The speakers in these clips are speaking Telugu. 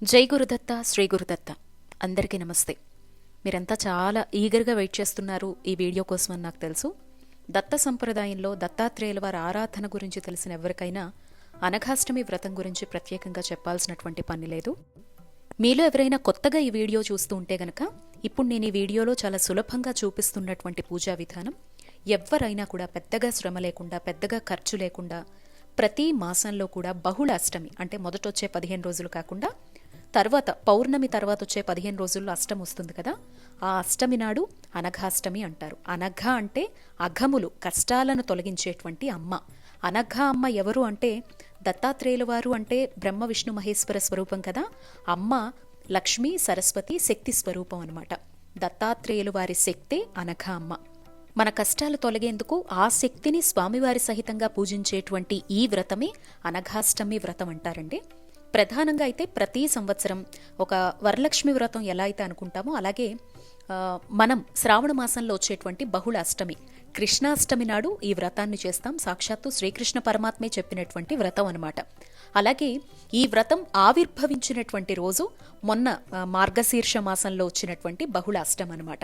జై గురుదత్త శ్రీ గురుదత్త. అందరికీ నమస్తే. మీరంతా చాలా ఈగర్గా వెయిట్ చేస్తున్నారు ఈ వీడియో కోసం అని నాకు తెలుసు. దత్త సంప్రదాయంలో దత్తాత్రేయుల వారి ఆరాధన గురించి తెలిసిన ఎవరికైనా అనఘాష్టమి వ్రతం గురించి ప్రత్యేకంగా చెప్పాల్సినటువంటి పని లేదు. మీలో ఎవరైనా కొత్తగా ఈ వీడియో చూస్తూ ఉంటే గనక ఇప్పుడు నేను ఈ వీడియోలో చాలా సులభంగా చూపిస్తున్నటువంటి పూజా విధానం ఎవ్వరైనా కూడా పెద్దగా శ్రమ లేకుండా పెద్దగా ఖర్చు లేకుండా ప్రతి మాసంలో కూడా బహుళ అష్టమి అంటే మొదటొచ్చే పదిహేను రోజులు కాకుండా తర్వాత పౌర్ణమి తర్వాత వచ్చే పదిహేను రోజుల్లో అష్టమి వస్తుంది కదా? ఆ అష్టమి నాడు అనఘాష్టమి అంటారు. అనఘ అంటే అఘములు కష్టాలను తొలగించేటువంటి అమ్మ. అనఘ అమ్మ ఎవరు అంటే దత్తాత్రేయుల వారు అంటే బ్రహ్మ విష్ణు మహేశ్వర స్వరూపం కదా? అమ్మ లక్ష్మీ సరస్వతి శక్తి స్వరూపం అనమాట దత్తాత్రేయులు వారి శక్తే అనఘ అమ్మ. మన కష్టాలు తొలగేందుకు ఆ శక్తిని స్వామివారి సహితంగా పూజించేటువంటి ఈ వ్రతమే అనఘాష్టమి వ్రతం అంటారండి. ప్రధానంగా అయితే ప్రతి సంవత్సరం ఒక వరలక్ష్మి వ్రతం ఎలా అయితే అనుకుంటామో అలాగే మనం శ్రావణ మాసంలో వచ్చేటువంటి బహుళ అష్టమి కృష్ణాష్టమి నాడు ఈ వ్రతాన్ని చేస్తాం. సాక్షాత్తు శ్రీకృష్ణ పరమాత్మే చెప్పినటువంటి వ్రతం అనమాట అలాగే ఈ వ్రతం ఆవిర్భవించినటువంటి రోజు మొన్న మార్గశీర్ష మాసంలో వచ్చినటువంటి బహుళ అష్టం అనమాట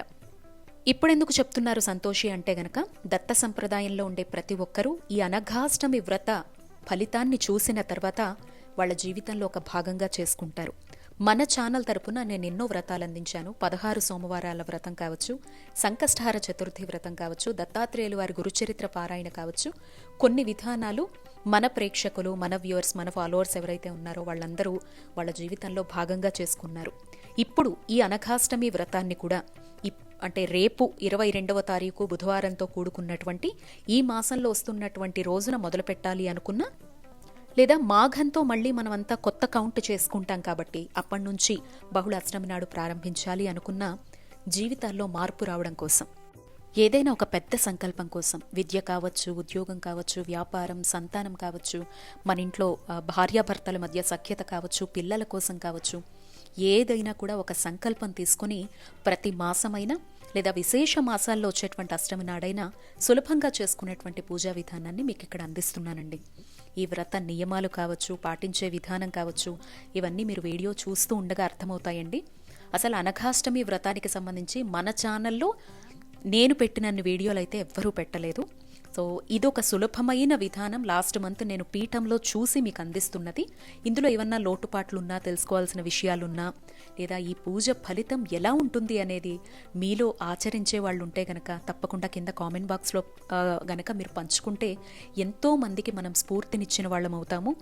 ఇప్పుడెందుకు చెప్తున్నారు సంతోషి అంటే గనక దత్త సంప్రదాయంలో ఉండే ప్రతి ఒక్కరూ ఈ అనఘాష్టమి వ్రత ఫలితాన్ని చూసిన తర్వాత వాళ్ళ జీవితంలో ఒక భాగంగా చేసుకుంటారు. మన ఛానల్ తరపున నేను ఎన్నో వ్రతాలు అందించాను పదహారు సోమవారాల వ్రతం కావచ్చు సంకష్టహార చతుర్థి వ్రతం కావచ్చు దత్తాత్రేయులు వారి గురుచరిత్ర పారాయణ కావచ్చు. కొన్ని విధానాలు మన ప్రేక్షకులు మన వ్యూవర్స్ మన ఫాలోవర్స్ ఎవరైతే ఉన్నారో వాళ్ళందరూ వాళ్ళ జీవితంలో భాగంగా చేసుకున్నారు. ఇప్పుడు ఈ అనఘాష్టమి వ్రతాన్ని కూడా ఇప్- అంటే రేపు ఇరవై రెండవ తారీఖు బుధవారంతో కూడుకున్నటువంటి ఈ మాసంలో వస్తున్నటువంటి రోజున మొదలు పెట్టాలి లేదా మాఘంతో మళ్ళీ మనమంతా కొత్త కౌంట్ చేసుకుంటాం కాబట్టి అప్పటి నుంచి బహుళ అష్టమి నాడు ప్రారంభించాలి అనుకున్న జీవితాల్లో మార్పు రావడం కోసం. ఏదైనా ఒక పెద్ద సంకల్పం కోసం విద్య కావచ్చు ఉద్యోగం కావచ్చు వ్యాపారం సంతానం కావచ్చు మన ఇంట్లో భార్యాభర్తల మధ్య సఖ్యత కావచ్చు పిల్లల కోసం కావచ్చు ఏదైనా కూడా ఒక సంకల్పం తీసుకొని ప్రతి మాసమైనా లేదా విశేష మాసాల్లో వచ్చేటువంటి అష్టమి నాడైనా సులభంగా చేసుకునేటువంటి పూజా విధానాన్ని మీకు ఇక్కడ అందిస్తున్నానండి. ఈ వ్రత నియమాలు కావచ్చు పాటించే విధానం కావచ్చు ఇవన్నీ మీరు వీడియో చూస్తూ ఉండగా అర్థమవుతాయండి. అసలు అనఘాష్టమి వ్రతానికి సంబంధించి మన ఛానల్లో నేను పెట్టినన్ని వీడియోలు అయితే ఎవ్వరూ పెట్టలేదు. సో ఇదొక సులభమైన విధానం. లాస్ట్ మంత్ నేను పీఠంలో చూసి మీకు అందిస్తున్నది. ఇందులో ఏమన్నా లోటుపాట్లున్నా తెలుసుకోవాల్సిన విషయాలున్నా లేదా ఈ పూజ ఫలితం ఎలా ఉంటుంది అనేది మీలో ఆచరించే వాళ్ళు ఉంటే గనక తప్పకుండా కింద కామెంట్ బాక్స్లో గనక మీరు పంచుకుంటే ఎంతో మందికి మనం స్ఫూర్తినిచ్చిన వాళ్ళం అవుతాము.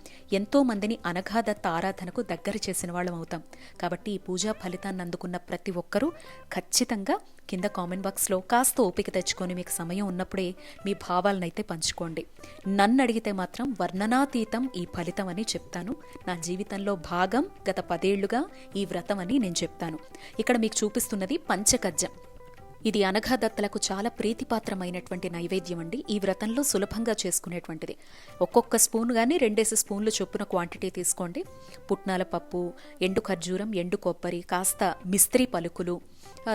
ఎంతో మందిని అనఘాదత్త ఆరాధనకు దగ్గర చేసిన వాళ్ళం అవుతాం. కాబట్టి ఈ పూజా ఫలితాన్ని అందుకున్న ప్రతి ఒక్కరూ ఖచ్చితంగా కింద కామెంట్ బాక్స్లో కాస్త ఓపిక తెచ్చుకొని మీకు సమయం ఉన్నప్పుడే మీ భావాలనైతే పంచుకోండి. నన్ను అడిగితే మాత్రం వర్ణనాతీతం ఈ ఫలితం అని చెప్తాను. నా జీవితంలో భాగం గత పదేళ్ళుగా ఈ వ్రతం అని నేను చెప్తాను. ఇక్కడ మీకు చూపిస్తున్నది పంచకజ్జం. ఇది అనఘాదత్తలకు చాలా ప్రీతిపాత్రమైనటువంటి నైవేద్యం అండి. ఈ వ్రతంలో సులభంగా చేసుకునేటువంటిది. ఒక్కొక్క స్పూన్ కానీ రెండేసి స్పూన్లు చొప్పున క్వాంటిటీ తీసుకోండి. పుట్నాల పప్పు ఎండు ఖర్జూరం ఎండు కొబ్బరి కాస్త మిస్త్రీ పలుకులు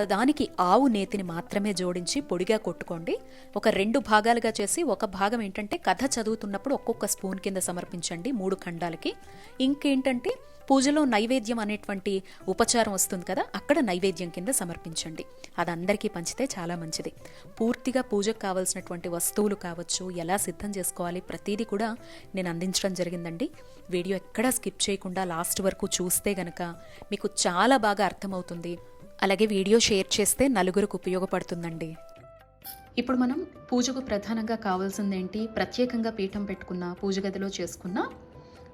దానికి ఆవు నేతిని మాత్రమే జోడించి పొడిగా కొట్టుకోండి. ఒక రెండు భాగాలుగా చేసి ఒక భాగం ఏంటంటే కథ చదువుతున్నప్పుడు ఒక్కొక్క స్పూన్ కింద సమర్పించండి మూడు ఖండాలకి. ఇంకేంటంటే పూజలో నైవేద్యం అనేటువంటి ఉపచారం వస్తుంది కదా అక్కడ నైవేద్యం కింద సమర్పించండి. అది అందరికీ పంచితే చాలా మంచిది. పూర్తిగా పూజకు కావాల్సినటువంటి వస్తువులు కావచ్చు ఎలా సిద్ధం చేసుకోవాలి ప్రతిదీ కూడా నేను అందించడం జరిగిందండి. వీడియో ఎక్కడా స్కిప్ చేయకుండా లాస్ట్ వరకు చూస్తే గనక మీకు చాలా బాగా అర్థమవుతుంది. అలాగే వీడియో షేర్ చేస్తే నలుగురికి ఉపయోగపడుతుందండి. ఇప్పుడు మనం పూజకు ప్రధానంగా కావాల్సిందేంటి? ప్రత్యేకంగా పీఠం పెట్టుకున్న పూజ గదిలో చేసుకున్న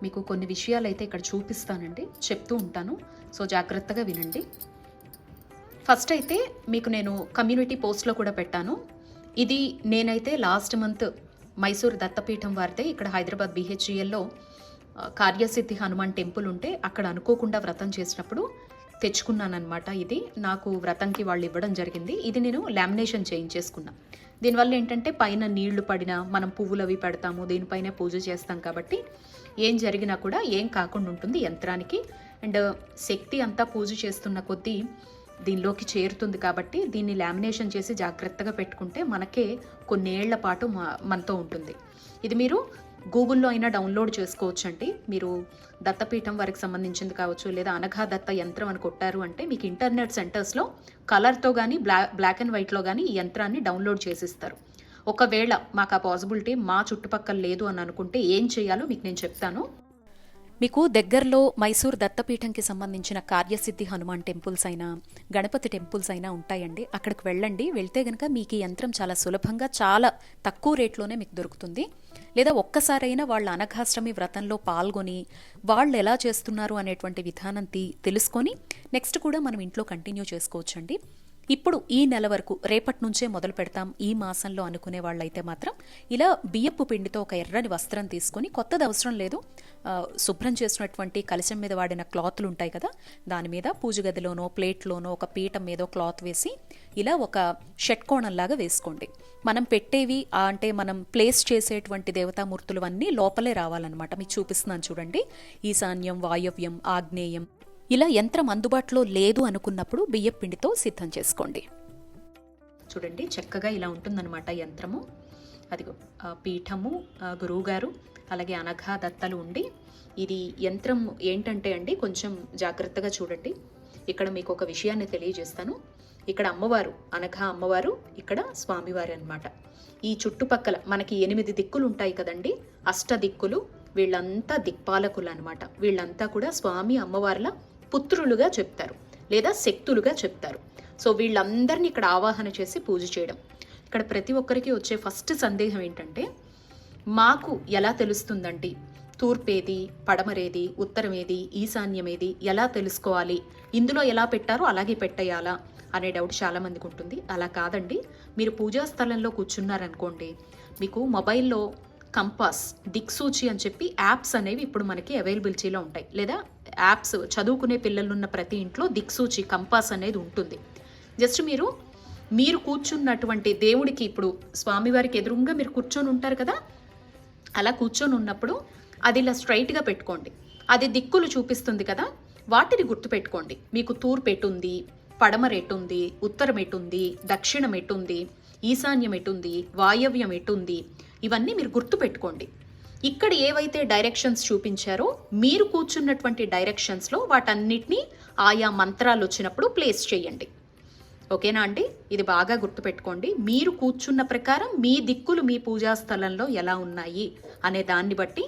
మీకు కొన్ని విషయాలు అయితే ఇక్కడ చూపిస్తానండి. చెప్తూ ఉంటాను. సో జాగ్రత్తగా వినండి. ఫస్ట్ అయితే మీకు నేను కమ్యూనిటీ పోస్ట్లో కూడా పెట్టాను. ఇది నేనైతే లాస్ట్ మంత్ మైసూర్ దత్తపీఠం వారితే ఇక్కడ హైదరాబాద్ బీహెచ్ఈఎల్లో కార్యసిద్ధి హనుమాన్ టెంపుల్ ఉంటే అక్కడ అనుకోకుండా వ్రతం చేసినప్పుడు తెచ్చుకున్నానమాట ఇది. నాకు వ్రతంకి వాళ్ళు ఇవ్వడం జరిగింది. ఇది నేను లామినేషన్ చేయించేసుకున్నా. దీనివల్ల ఏంటంటే పైన నీళ్ళు పడినా మనం పువ్వులు అవి పెడతాము దీనిపైన పూజ చేస్తాం కాబట్టి ఏం జరిగినా కూడా ఏం కాకుండా ఉంటుంది యంత్రానికి. అండ్ శక్తి అంతా పూజ చేస్తున్న కొద్దీ దీనిలోకి చేరుతుంది కాబట్టి దీన్ని లామినేషన్ చేసి జాగ్రత్తగా పెట్టుకుంటే మనకే కొన్నేళ్ళ పాటు మ- మనతో ఉంటుంది. ఇది మీరు గూగుల్లో అయినా డౌన్లోడ్ చేసుకోవచ్చు అండి మీరు దత్తపీఠం వారికి సంబంధించింది కావచ్చు లేదా అనఘా దత్త యంత్రం అని కొట్టారు అంటే మీకు ఇంటర్నెట్ సెంటర్స్లో కలర్తో కానీ బ్లా బ్లాక్ అండ్ వైట్లో కానీ ఈ యంత్రాన్ని డౌన్లోడ్ చేసిస్తారు. ఒకవేళ మాకు ఆ పాసిబిలిటీ మా చుట్టుపక్కల లేదు అని అనుకుంటే ఏం చేయాలో మీకు నేను చెప్తాను. మీకు దగ్గరలో మైసూర్ దత్తపీఠంకి సంబంధించిన కార్యసిద్ధి హనుమాన్ టెంపుల్స్ అయినా గణపతి టెంపుల్స్ అయినా ఉంటాయండి. అక్కడికి వెళ్ళండి. వెళ్తే గనక మీకు ఈ యంత్రం చాలా సులభంగా చాలా తక్కువ రేట్లోనే మీకు దొరుకుతుంది. లేదా ఒక్కసారైనా వాళ్ళ అనఘాష్టమి వ్రతంలో పాల్గొని వాళ్ళు ఎలా చేస్తున్నారు అనేటువంటి విధానం తీ తెలుసుకొని నెక్స్ట్ కూడా మనం ఇంట్లో కంటిన్యూ చేసుకోవచ్చండి. ఇప్పుడు ఈ నెల వరకు రేపటి నుంచే మొదలు పెడతాం ఈ మాసంలో అనుకునే వాళ్ళైతే మాత్రం. ఇలా బియ్యపు పిండితో ఒక ఎర్రని వస్త్రం తీసుకొని కొత్తది అవసరం లేదు. శుభ్రం చేసినటువంటి కలశం మీద వాడిన క్లాత్లు ఉంటాయి కదా దాని మీద పూజ గదిలోనో ప్లేట్లోనో ఒక పీఠం మీదో క్లాత్ వేసి ఇలా ఒక షట్కోణంలాగా వేసుకోండి. మనం పెట్టేవి అంటే మనం ప్లేస్ చేసేటువంటి దేవతామూర్తులు అన్నీ లోపలే రావాలన్నమాట. మీకు చూపిస్తున్నాను చూడండి. ఈశాన్యం వాయవ్యం ఆగ్నేయం ఇలా యంత్రం అందుబాటులో లేదు అనుకున్నప్పుడు బియ్యం పిండితో సిద్ధం చేసుకోండి. చూడండి చక్కగా ఇలా ఉంటుందన్నమాట యంత్రము. అదిగో పీఠము గురువుగారు అలాగే అనఘా దత్తలు ఉండి ఇది యంత్రం ఏంటంటే అండి కొంచెం జాగ్రత్తగా చూడండి. ఇక్కడ మీకు ఒక విషయాన్ని తెలియజేస్తాను. ఇక్కడ అమ్మవారు అనఘా అమ్మవారు ఇక్కడ స్వామివారి అనమాట ఈ చుట్టుపక్కల మనకి ఎనిమిది దిక్కులు ఉంటాయి కదండి అష్ట దిక్కులు వీళ్ళంతా దిక్పాలకులు అనమాట వీళ్ళంతా కూడా స్వామి అమ్మవార్ల పుత్రులుగా చెప్తారు లేదా శక్తులుగా చెప్తారు. సో వీళ్ళందరినీ ఇక్కడ ఆవాహన చేసి పూజ చేయడం. ఇక్కడ ప్రతి ఒక్కరికి వచ్చే ఫస్ట్ సందేహం ఏంటంటే మాకు ఎలా తెలుస్తుందండి? తూర్పేది పడమరేది ఉత్తరమేది ఈశాన్యమేది ఎలా తెలుసుకోవాలి? ఇందులో ఎలా పెట్టారో అలాగే పెట్టేయాలా అనే డౌట్ చాలామందికి ఉంటుంది. అలా కాదండి. మీరు పూజా స్థలంలో కూర్చున్నారనుకోండి మీకు మొబైల్లో కంపాస్ దిక్సూచి అని చెప్పి యాప్స్ అనేవి ఇప్పుడు మనకి అవైలబిలిటీలో ఉంటాయి. లేదా యాప్స్ చదువుకునే పిల్లలున్న ప్రతి ఇంట్లో దిక్సూచి కంపాస్ అనేది ఉంటుంది. జస్ట్ మీరు మీరు కూర్చున్నటువంటి దేవుడికి ఇప్పుడు స్వామివారికి ఎదురుగా మీరు కూర్చొని ఉంటారు కదా? అలా కూర్చొని ఉన్నప్పుడు అది ఇలా స్ట్రైట్గా పెట్టుకోండి. అది దిక్కులు చూపిస్తుంది కదా? వాటిని గుర్తుపెట్టుకోండి. మీకు తూర్పు ఎటుంది పడమర ఎటుంది ఉత్తరం ఎటుంది దక్షిణం ఎటుంది ఈశాన్యం ఎటుంది వాయవ్యం ఎటుంది ఇవన్నీ మీరు గుర్తుపెట్టుకోండి. ఇక్కడ ఏవైతే డైరెక్షన్స్ చూపించారో మీరు కూర్చున్నటువంటి డైరెక్షన్స్లో వాటన్నిటినీ ఆయా మంత్రాలు వచ్చినప్పుడు ప్లేస్ చేయండి. ఓకేనా అండి? ఇది బాగా గుర్తుపెట్టుకోండి. మీరు కూర్చున్న ప్రకారం మీ దిక్కులు మీ పూజా స్థలంలో ఎలా ఉన్నాయి అనే దాన్ని బట్టి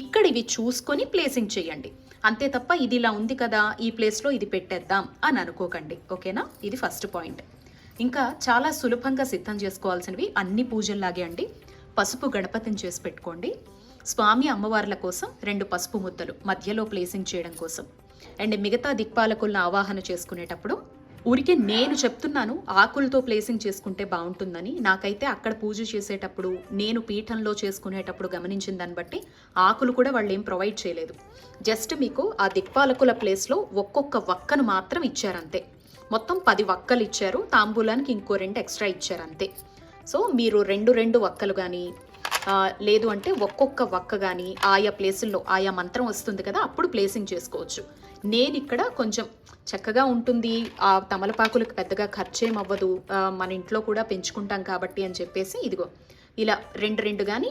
ఇక్కడ ఇవి చూసుకొని ప్లేసింగ్ చేయండి. అంతే తప్ప ఇది ఇలా ఉంది కదా ఈ ప్లేస్లో ఇది పెట్టేద్దాం అని అనుకోకండి. ఓకేనా? ఇది ఫస్ట్ పాయింట్ ఇంకా చాలా సులభంగా సిద్ధం చేసుకోవాల్సినవి అన్ని పూజల్లాగే అండి. పసుపు గణపతిని చేసి పెట్టుకోండి. స్వామి అమ్మవార్ల కోసం రెండు పసుపు ముద్దలు మధ్యలో ప్లేసింగ్ చేయడం కోసం. అండ్ మిగతా దిక్పాలకులను ఆవాహన చేసుకునేటప్పుడు ఊరికే నేను చెప్తున్నాను ఆకులతో ప్లేసింగ్ చేసుకుంటే బాగుంటుందని. నాకైతే అక్కడ పూజ చేసేటప్పుడు నేను పీఠంలో చేసుకునేటప్పుడు గమనించిన దాన్ని బట్టి ఆకులు కూడా వాళ్ళు ఏం ప్రొవైడ్ చేయలేదు. జస్ట్ మీకు ఆ దిక్పాలకుల ప్లేస్లో ఒక్కొక్క వక్కను మాత్రం ఇచ్చారంతే. మొత్తం పది వక్కలు ఇచ్చారు తాంబూలానికి ఇంకో రెండు ఎక్స్ట్రా ఇచ్చారంతే. సో మీరు రెండు రెండు వక్కలు కానీ లేదు అంటే ఒక్కొక్క వక్క కానీ ఆయా ప్లేసుల్లో ఆయా మంత్రం వస్తుంది కదా అప్పుడు ప్లేసింగ్ చేసుకోవచ్చు. నేను ఇక్కడ కొంచెం చక్కగా ఉంటుంది. ఆ తమలపాకులకు పెద్దగా ఖర్చేం అవ్వదు. మన ఇంట్లో కూడా పెంచుకుంటాం కాబట్టి అని చెప్పేసి ఇదిగో ఇలా రెండు రెండు కానీ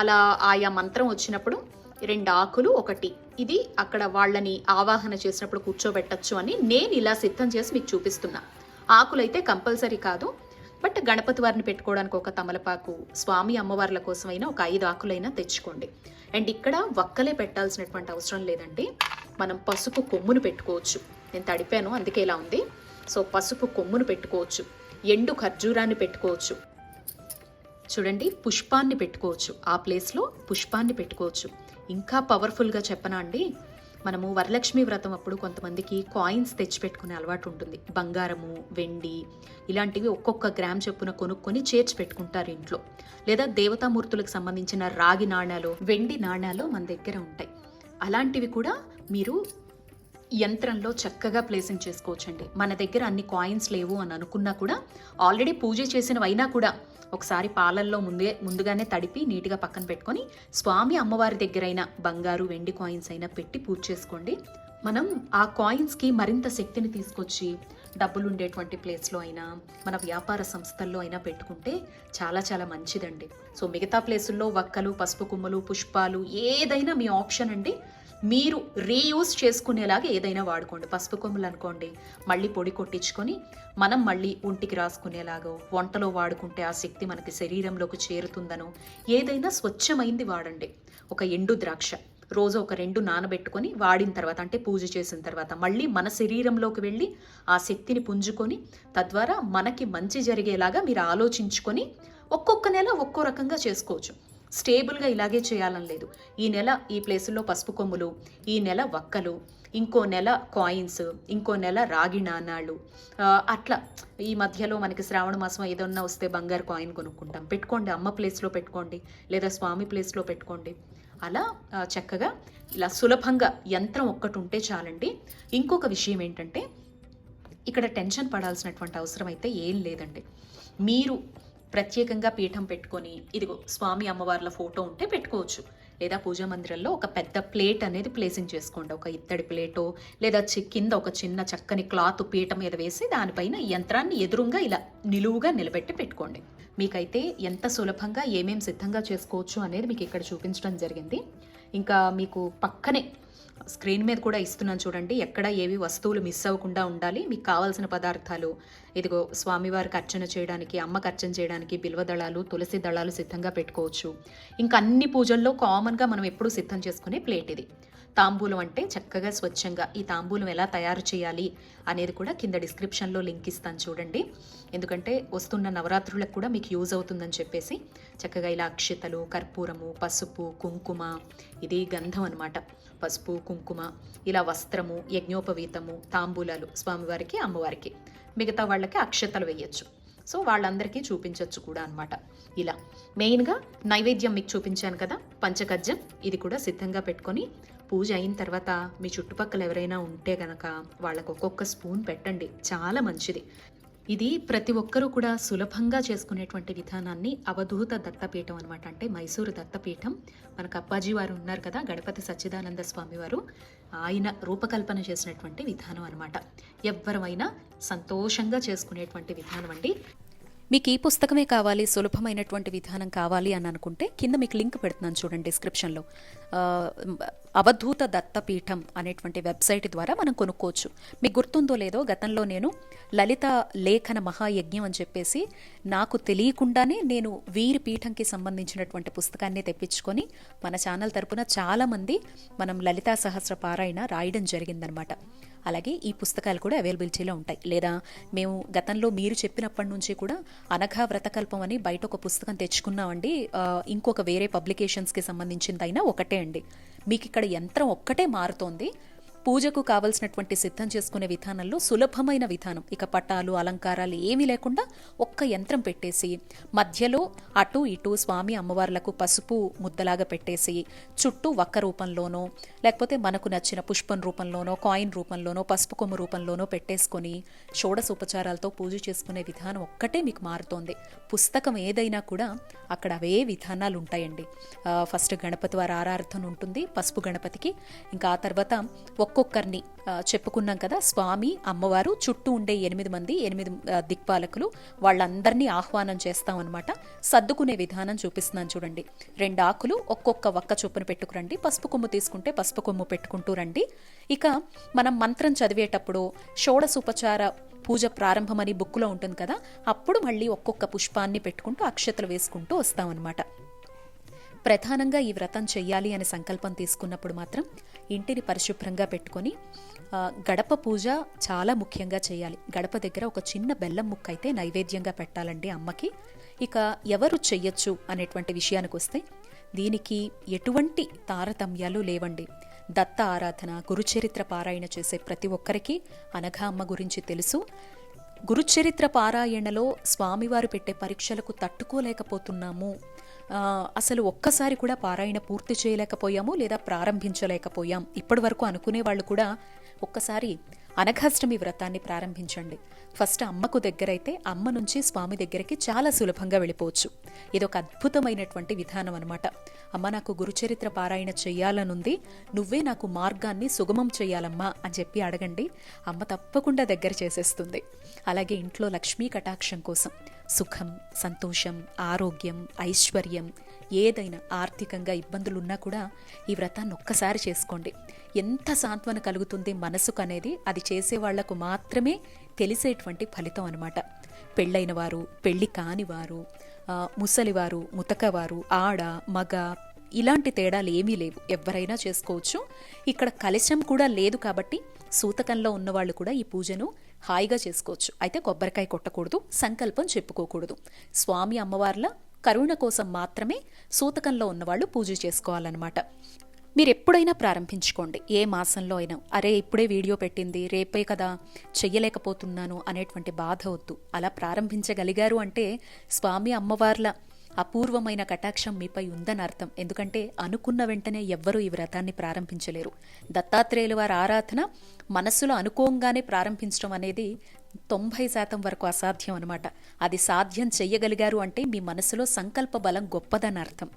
అలా ఆయా మంత్రం వచ్చినప్పుడు రెండు ఆకులు ఒకటి. ఇది అక్కడ వాళ్ళని ఆవాహన చేసినప్పుడు కూర్చోబెట్టచ్చు అని నేను ఇలా సిద్ధం చేసి మీకు చూపిస్తున్నా. ఆకులైతే కంపల్సరీ కాదు. బట్ గణపతి వారిని పెట్టుకోవడానికి ఒక తమలపాకు స్వామి అమ్మవార్ల కోసమైనా ఒక ఐదు ఆకులైనా తెచ్చుకోండి. అండ్ ఇక్కడ వక్కలే పెట్టాల్సినటువంటి అవసరం లేదండి. మనం పసుపు కొమ్మును పెట్టుకోవచ్చు. నేను తడిపాను అందుకే ఇలా ఉంది. సో పసుపు కొమ్మును పెట్టుకోవచ్చు. ఎండు ఖర్జూరాన్ని పెట్టుకోవచ్చు. చూడండి పుష్పాన్ని పెట్టుకోవచ్చు. ఆ ప్లేస్లో పుష్పాన్ని పెట్టుకోవచ్చు. ఇంకా పవర్ఫుల్గా చెప్పనా అండి? మనము వరలక్ష్మి వ్రతం అప్పుడు కొంతమందికి కాయిన్స్ తెచ్చిపెట్టుకునే అలవాటు ఉంటుంది. బంగారము వెండి ఇలాంటివి ఒక్కొక్క గ్రామ్ చొప్పున కొనుక్కొని చేర్చి పెట్టుకుంటారు ఇంట్లో. లేదా దేవతామూర్తులకు సంబంధించిన రాగి నాణ్యాలు వెండి నాణ్యాలు మన దగ్గర ఉంటాయి. అలాంటివి కూడా మీరు యంత్రంలో చక్కగా ప్లేసింగ్ చేసుకోవచ్చండి. మన దగ్గర అన్ని కాయిన్స్ లేవు అని అనుకున్నా కూడా ఆల్రెడీ పూజ చేసినవైనా కూడా ఒకసారి పాలల్లో ముందే ముందుగానే తడిపి నీట్గా పక్కన పెట్టుకొని స్వామి అమ్మవారి దగ్గరైన బంగారు వెండి కాయిన్స్ అయినా పెట్టి పూజ చేసుకోండి. మనం ఆ కాయిన్స్కి మరింత శక్తిని తీసుకొచ్చి డబ్బులు ఉండేటువంటి ప్లేస్లో అయినా మన వ్యాపార సంస్థల్లో అయినా పెట్టుకుంటే చాలా చాలా మంచిదండి. సో మిగతా ప్లేసుల్లో వక్కలు పసుపు కుమ్మలు పుష్పాలు ఏదైనా మీ ఆప్షన్ అండి. మీరు రీయూజ్ చేసుకునేలాగా ఏదైనా వాడుకోండి. పసుపు కొమ్ములు అనుకోండి మళ్ళీ పొడి కొట్టించుకొని మనం మళ్ళీ ఒంటికి రాసుకునేలాగో వంటలో వాడుకుంటే ఆ శక్తి మనకి శరీరంలోకి చేరుతుందనో ఏదైనా స్వచ్ఛమైంది వాడండి. ఒక ఎండు ద్రాక్ష రోజు ఒక రెండు నానబెట్టుకొని వాడిన తర్వాత అంటే పూజ చేసిన తర్వాత మళ్ళీ మన శరీరంలోకి వెళ్ళి ఆ శక్తిని పుంజుకొని తద్వారా మనకి మంచి జరిగేలాగా మీరు ఆలోచించుకొని ఒక్కొక్క నెల ఒక్కో రకంగా చేసుకోవచ్చు. స్టేబుల్గా ఇలాగే చేయాలని లేదు. ఈ నెల ఈ ప్లేసుల్లో పసుపు కొమ్ములు ఈ నెల వక్కలు ఇంకో నెల కాయిన్స్ ఇంకో నెల రాగి నాణాలు. అట్లా ఈ మధ్యలో మనకి శ్రావణ మాసం ఏదన్నా వస్తే బంగారు కాయిన్ కొనుక్కుంటాం. పెట్టుకోండి అమ్మ ప్లేస్లో పెట్టుకోండి లేదా స్వామి ప్లేస్లో పెట్టుకోండి. అలా చక్కగా ఇలా సులభంగా యంత్రం ఒక్కటి ఉంటే చాలండి. ఇంకొక విషయం ఏంటంటే ఇక్కడ టెన్షన్ పడాల్సినటువంటి అవసరం అయితే ఏం లేదండి. మీరు ప్రత్యేకంగా పీఠం పెట్టుకొని ఇదిగో స్వామి అమ్మవార్ల ఫోటో ఉంటే పెట్టుకోవచ్చు. లేదా పూజా మందిరంలో ఒక పెద్ద ప్లేట్ అనేది ప్లేసింగ్ చేసుకోండి. ఒక ఇత్తడి ప్లేటో లేదా కింద ఒక చిన్న చక్కని క్లాత్ పీట మీద వేసి దానిపైన యంత్రాన్ని ఎదురుగా ఇలా నిలువుగా నిలబెట్టి పెట్టుకోండి. మీకైతే ఎంత సులభంగా ఏమేం సిద్ధంగా చేసుకోవచ్చు అనేది మీకు ఇక్కడ చూపించడం జరిగింది. ఇంకా మీకు పక్కనే స్క్రీన్ మీద కూడా ఇస్తున్నాను చూడండి. ఎక్కడ ఏవి వస్తువులు మిస్ అవ్వకుండా ఉండాలి. మీకు కావాల్సిన పదార్థాలు ఇదిగో స్వామివారికి అర్చన చేయడానికి అమ్మకి అర్చన చేయడానికి బిల్వ దళాలు తులసి దళాలు సిద్ధంగా పెట్టుకోవచ్చు. ఇంకా అన్ని పూజల్లో కామన్గా మనం ఎప్పుడూ సిద్ధం చేసుకునే ప్లేట్ ఇది. తాంబూలం అంటే చక్కగా స్వచ్ఛంగా ఈ తాంబూలం ఎలా తయారు చేయాలి అనేది కూడా కింద డిస్క్రిప్షన్లో లింక్ ఇస్తాను చూడండి. ఎందుకంటే వస్తున్న నవరాత్రులకు కూడా మీకు యూజ్ అవుతుందని చెప్పేసి చక్కగా ఇలా అక్షతలు కర్పూరము పసుపు కుంకుమ ఇది గంధం అనమాట పసుపు కుంకుమ ఇలా వస్త్రము యజ్ఞోపవీతము తాంబూలాలు స్వామివారికి అమ్మవారికి. మిగతా వాళ్ళకి అక్షతలు వేయచ్చు. సో వాళ్ళందరికీ చూపించవచ్చు కూడా అనమాట ఇలా. మెయిన్గా నైవేద్యం మీకు చూపించాను కదా పంచకజ్జం. ఇది కూడా సిద్ధంగా పెట్టుకొని పూజ అయిన తర్వాత మీ చుట్టుపక్కల ఎవరైనా ఉంటే గనక వాళ్ళకు ఒక్కొక్క స్పూన్ పెట్టండి. చాలా మంచిది. ఇది ప్రతి ఒక్కరూ కూడా సులభంగా చేసుకునేటువంటి విధానాన్ని అవధూత దత్తపీఠం అనమాట అంటే మైసూరు దత్తపీఠం. మనకు అప్పాజీ వారు ఉన్నారు కదా గణపతి సచ్చిదానంద స్వామి వారు. ఆయన రూపకల్పన చేసినటువంటి విధానం అనమాట ఎవ్వరమైనా సంతోషంగా చేసుకునేటువంటి విధానం అండి. మీకు ఈ పుస్తకమే కావాలి సులభమైనటువంటి విధానం కావాలి అని అనుకుంటే కింద మీకు లింక్ పెడుతున్నాను చూడండి డిస్క్రిప్షన్లో. అవధూత దత్తపీఠం అనేటువంటి వెబ్సైట్ ద్వారా మనం కొనుక్కోవచ్చు. మీకు గుర్తుందో లేదో గతంలో నేను లలిత లేఖన మహాయజ్ఞం అని చెప్పేసి నాకు తెలియకుండానే నేను వీరి పీఠంకి సంబంధించినటువంటి పుస్తకాన్ని తెప్పించుకొని మన ఛానల్ తరపున చాలామంది మనం లలితా సహస్ర పారాయణ రాయడం జరిగిందనమాట. అలాగే ఈ పుస్తకాలు కూడా అవైలబిలిటీలో ఉంటాయి. లేదా మేము గతంలో మీరు చెప్పినప్పటి నుంచి కూడా అనఘా వ్రతకల్పం అని బయట ఒక పుస్తకం తెచ్చుకున్నామండి. ఇంకొక వేరే పబ్లికేషన్స్కి సంబంధించిందైనా ఒకటే అండి. మీకు ఇక్కడ యంత్రం ఒక్కటే మారుతోంది. పూజకు కావలసినటువంటి సిద్ధం చేసుకునే విధానంలో సులభమైన విధానం. ఇక పట్టాలు అలంకారాలు ఏమీ లేకుండా ఒక్క యంత్రం పెట్టేసి మధ్యలో అటు ఇటు స్వామి అమ్మవార్లకు పసుపు ముద్దలాగా పెట్టేసి చుట్టూ వక్క రూపంలోనో లేకపోతే మనకు నచ్చిన పుష్పం రూపంలోనో కాయిన్ రూపంలోనో పసుపు కొమ్ము రూపంలోనో పెట్టేసుకొని షోడసోపచారాలతో పూజ చేసుకునే విధానం ఒక్కటే మీకు మారుతోంది. పుస్తకం ఏదైనా కూడా అక్కడ అవే విధానాలు ఉంటాయండి. ఫస్ట్ గణపతి వారి ఆరాధన ఉంటుంది పసుపు గణపతికి. ఇంకా ఆ తర్వాత ఒక్కొక్కరిని చెప్పుకున్నాం కదా స్వామి అమ్మవారు చుట్టూ ఉండే ఎనిమిది మంది ఎనిమిది దిక్పాలకులు వాళ్ళందరినీ ఆహ్వానం చేస్తాం అనమాట సర్దుకునే విధానం చూపిస్తున్నాను చూడండి. రెండు ఆకులు ఒక్కొక్క ఒక్క చొప్పున పెట్టుకురండి పసుపు కొమ్ము తీసుకుంటే పసుపు కొమ్ము పెట్టుకుంటూ రండి. ఇక మనం మంత్రం చదివేటప్పుడు షోడసుపచార పూజ ప్రారంభమని బుక్లో ఉంటుంది కదా అప్పుడు మళ్ళీ ఒక్కొక్క పుష్పాన్ని పెట్టుకుంటూ అక్షతలు వేసుకుంటూ వస్తామన్నమాట. ప్రధానంగా ఈ వ్రతం చెయ్యాలి అనే సంకల్పం తీసుకున్నప్పుడు మాత్రం ఇంటిని పరిశుభ్రంగా పెట్టుకొని గడప పూజ చాలా ముఖ్యంగా చేయాలి. గడప దగ్గర ఒక చిన్న బెల్లం ముక్క అయితే నైవేద్యంగా పెట్టాలండి అమ్మకి. ఇక ఎవరు చెయ్యొచ్చు అనేటువంటి విషయానికి వస్తే దీనికి ఎటువంటి తారతమ్యాలు లేవండి. దత్త ఆరాధన గురుచరిత్ర పారాయణ చేసే ప్రతి ఒక్కరికి అనఘా అమ్మ గురించి తెలుసు. గురుచరిత్ర పారాయణలో స్వామివారు పెట్టే పరీక్షలకు తట్టుకోలేకపోతున్నాము. అసలు ఒక్కసారి కూడా పారాయణ పూర్తి చేయలేకపోయాము లేదా ప్రారంభించలేకపోయాం. ఇప్పటి వరకు అనుకునే వాళ్ళు కూడా ఒక్కసారి అనఘాష్టమి వ్రతాన్ని ప్రారంభించండి. ఫస్ట్ అమ్మకు దగ్గరైతే అమ్మ నుంచి స్వామి దగ్గరికి చాలా సులభంగా వెళ్ళిపోవచ్చు. ఇదొక అద్భుతమైనటువంటి విధానం అనమాట అమ్మ నాకు గురుచరిత్ర పారాయణ చెయ్యాలనుంది నువ్వే నాకు మార్గాన్ని సుగమం చెయ్యాలమ్మా అని చెప్పి అడగండి అమ్మ తప్పకుండా దగ్గర చేసేస్తుంది. అలాగే ఇంట్లో లక్ష్మీ కటాక్షం కోసం. సుఖం సంతోషం ఆరోగ్యం ఐశ్వర్యం ఏదైనా ఆర్థికంగా ఇబ్బందులున్నా కూడా ఈ వ్రతాన్ని ఒక్కసారి చేసుకోండి. ఎంత సాంత్వన కలుగుతుంది మనసుకు అనేది అది చేసే వాళ్ళకు మాత్రమే తెలిసేటువంటి ఫలితం అనమాట పెళ్ళైన వారు పెళ్ళి కానివారు ముసలివారు ముతకవారు ఆడ మగ ఇలాంటి తేడాలు ఏమీ లేవు. ఎవరైనా చేసుకోవచ్చు. ఇక్కడ కలశం కూడా లేదు కాబట్టి సూతకంలో ఉన్నవాళ్ళు కూడా ఈ పూజను హాయిగా చేసుకోవచ్చు. అయితే కొబ్బరికాయ కొట్టకూడదు సంకల్పం చెప్పుకోకూడదు. స్వామి అమ్మవార్ల కరుణ కోసం మాత్రమే సూతకంలో ఉన్నవాళ్ళు పూజ చేసుకోవాలన్నమాట. మీరు ఎప్పుడైనా ప్రారంభించుకోండి. ఏ మాసంలో అయినా. అరే ఇప్పుడే వీడియో పెట్టింది రేపే కదా చెయ్యలేకపోతున్నాను అనేటువంటి బాధ వద్దు. అలా ప్రారంభించగలిగారు అంటే స్వామి అమ్మవార్ల అపూర్వమైన కటాక్షం మీపై ఉందని అర్థం ఎందుకంటే అనుకున్న వెంటనే ఎవ్వరూ ఈ వ్రతాన్ని ప్రారంభించలేరు. దత్తాత్రేయుల వారి ఆరాధన మనస్సులో అనుకోంగానే ప్రారంభించడం అనేది తొంభై శాతం వరకు అసాధ్యం అనమాట అది సాధ్యం చెయ్యగలిగారు అంటే మీ మనసులో సంకల్ప బలం గొప్పదని అర్థం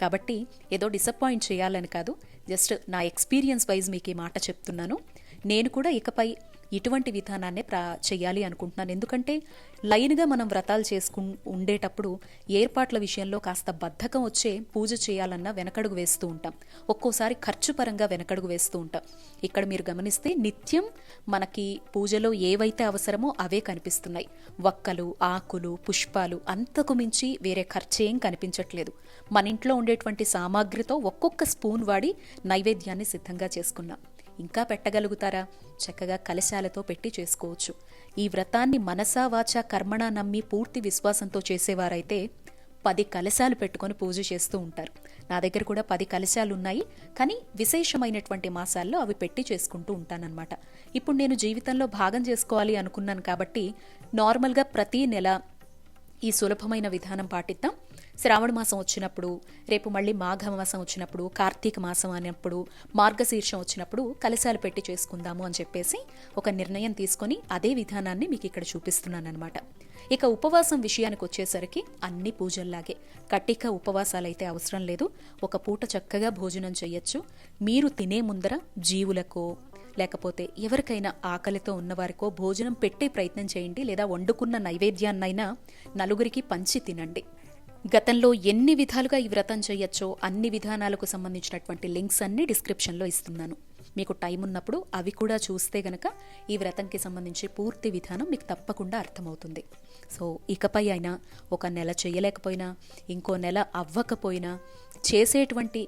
కాబట్టి ఏదో డిసప్పాయింట్ చేయాలని కాదు. జస్ట్ నా ఎక్స్పీరియన్స్ వైజ్ మీకు ఈ మాట చెప్తున్నాను. నేను కూడా ఇకపై ఇటువంటి విధానాన్నే ప్రా చేయాలి అనుకుంటున్నాను. ఎందుకంటే లైన్గా మనం వ్రతాలు చేసుకు ఉండేటప్పుడు ఏర్పాట్ల విషయంలో కాస్త బద్ధకం వచ్చే పూజ చేయాలన్నా వెనకడుగు వేస్తూ ఉంటాం. ఒక్కోసారి ఖర్చు పరంగా వెనకడుగు వేస్తూ ఉంటాం. ఇక్కడ మీరు గమనిస్తే నిత్యం మనకి పూజలో ఏవైతే అవసరమో అవే కనిపిస్తున్నాయి. వక్కలు ఆకులు పుష్పాలు అంతకు మించి వేరే ఖర్చేం కనిపించట్లేదు. మన ఇంట్లో ఉండేటువంటి సామాగ్రితో ఒక్కొక్క స్పూన్ వాడి నైవేద్యాన్ని సిద్ధంగా చేసుకున్నాం. ఇంకా పెట్టగలుగుతారా? చక్కగా కలశాలతో పెట్టి చేసుకోవచ్చు. ఈ వ్రతాన్ని మనసావాచా కర్మణ నమ్మి పూర్తి విశ్వాసంతో చేసేవారైతే పది కలశాలు పెట్టుకొని పూజ చేస్తూ ఉంటారు. నా దగ్గర కూడా పది కలశాలు ఉన్నాయి కానీ విశేషమైనటువంటి మాసాల్లో అవి పెట్టి చేసుకుంటూ ఉంటానన్నమాట. ఇప్పుడు నేను జీవితంలో భాగం చేసుకోవాలి అనుకున్నాను కాబట్టి నార్మల్గా ప్రతి నెల ఈ సులభమైన విధానం పాటిద్దాం. శ్రావణ మాసం వచ్చినప్పుడు రేపు మళ్ళీ మాఘ మాసం వచ్చినప్పుడు కార్తీక మాసం అన్నప్పుడు మార్గశీర్షం వచ్చినప్పుడు కలశాలు పెట్టి చేసుకుందాము అని చెప్పేసి ఒక నిర్ణయం తీసుకొని అదే విధానాన్ని మీకు ఇక్కడ చూపిస్తున్నాను అనమాట ఇక ఉపవాసం విషయానికి వచ్చేసరికి అన్ని పూజల్లాగే. కట్టిక ఉపవాసాలైతే అవసరం లేదు. ఒక పూట చక్కగా భోజనం చేయొచ్చు మీరు తినే ముందర జీవులకో లేకపోతే ఎవరికైనా ఆకలితో ఉన్నవారికో భోజనం పెట్టే ప్రయత్నం చేయండి లేదా వండుకున్న నైవేద్యాన్నైనా నలుగురికి పంచి తినండి. గతంలో ఎన్ని విధాలుగా ఈ వ్రతం చేయొచ్చో అన్ని విధానాలకు సంబంధించినటువంటి లింక్స్ అన్ని డిస్క్రిప్షన్లో ఇస్తున్నాను. మీకు టైం ఉన్నప్పుడు అవి కూడా చూస్తే గనక ఈ వ్రతంకి సంబంధించి పూర్తి విధానం మీకు తప్పకుండా అర్థమవుతుంది. సో ఇకపై అయినా ఒక నెల చేయలేకపోయినా ఇంకో నెల అవ్వకపోయినా చేసేటువంటి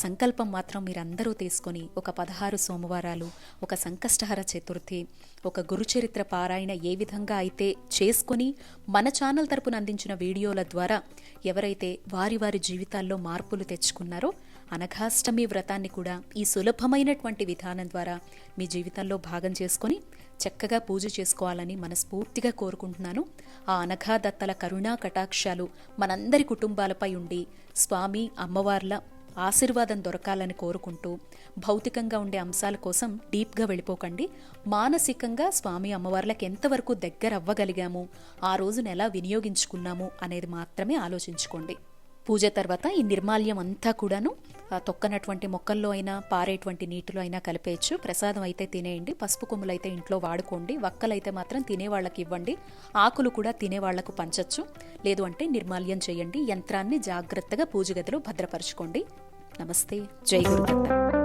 సంకల్పం మాత్రం మీరందరూ తీసుకొని ఒక పదహారు సోమవారాలు ఒక సంకష్టహర చతుర్థి ఒక గురుచరిత్ర పారాయణ ఏ విధంగా అయితే చేసుకొని మన ఛానల్ తరపున అందించిన వీడియోల ద్వారా ఎవరైతే వారి వారి జీవితాల్లో మార్పులు తెచ్చుకున్నారో అనఘాష్టమి వ్రతాన్ని కూడా ఈ సులభమైనటువంటి విధానం ద్వారా మీ జీవితంలో భాగం చేసుకొని చక్కగా పూజ చేసుకోవాలని మనస్ఫూర్తిగా కోరుకుంటున్నాను. ఆ అనఘాదత్తల కరుణా కటాక్షాలు మనందరి కుటుంబాలపై ఉండి స్వామి అమ్మవార్ల ఆశీర్వాదం దొరకాలని కోరుకుంటూ భౌతికంగా ఉండే అంశాల కోసం డీప్గా వెళ్ళిపోకండి. మానసికంగా స్వామి అమ్మవార్లకు ఎంతవరకు దగ్గర అవ్వగలిగాము ఆ రోజును ఎలా వినియోగించుకున్నాము అనేది మాత్రమే ఆలోచించుకోండి. పూజ తర్వాత ఈ నిర్మాల్యం అంతా కూడాను తొక్కనటువంటి మొక్కల్లో అయినా పారేటువంటి నీటిలో అయినా కలిపేయచ్చు. ప్రసాదం అయితే తినేయండి పసుపు కొమ్ములు అయితే ఇంట్లో వాడుకోండి వక్కలైతే మాత్రం తినేవాళ్ళకి ఇవ్వండి ఆకులు కూడా తినేవాళ్ళకు పంచచ్చు. లేదు అంటే నిర్మాల్యం చేయండి యంత్రాన్ని జాగ్రత్తగా పూజ గదిలో భద్రపరచుకోండి. నమస్తే జై గురుదత్త.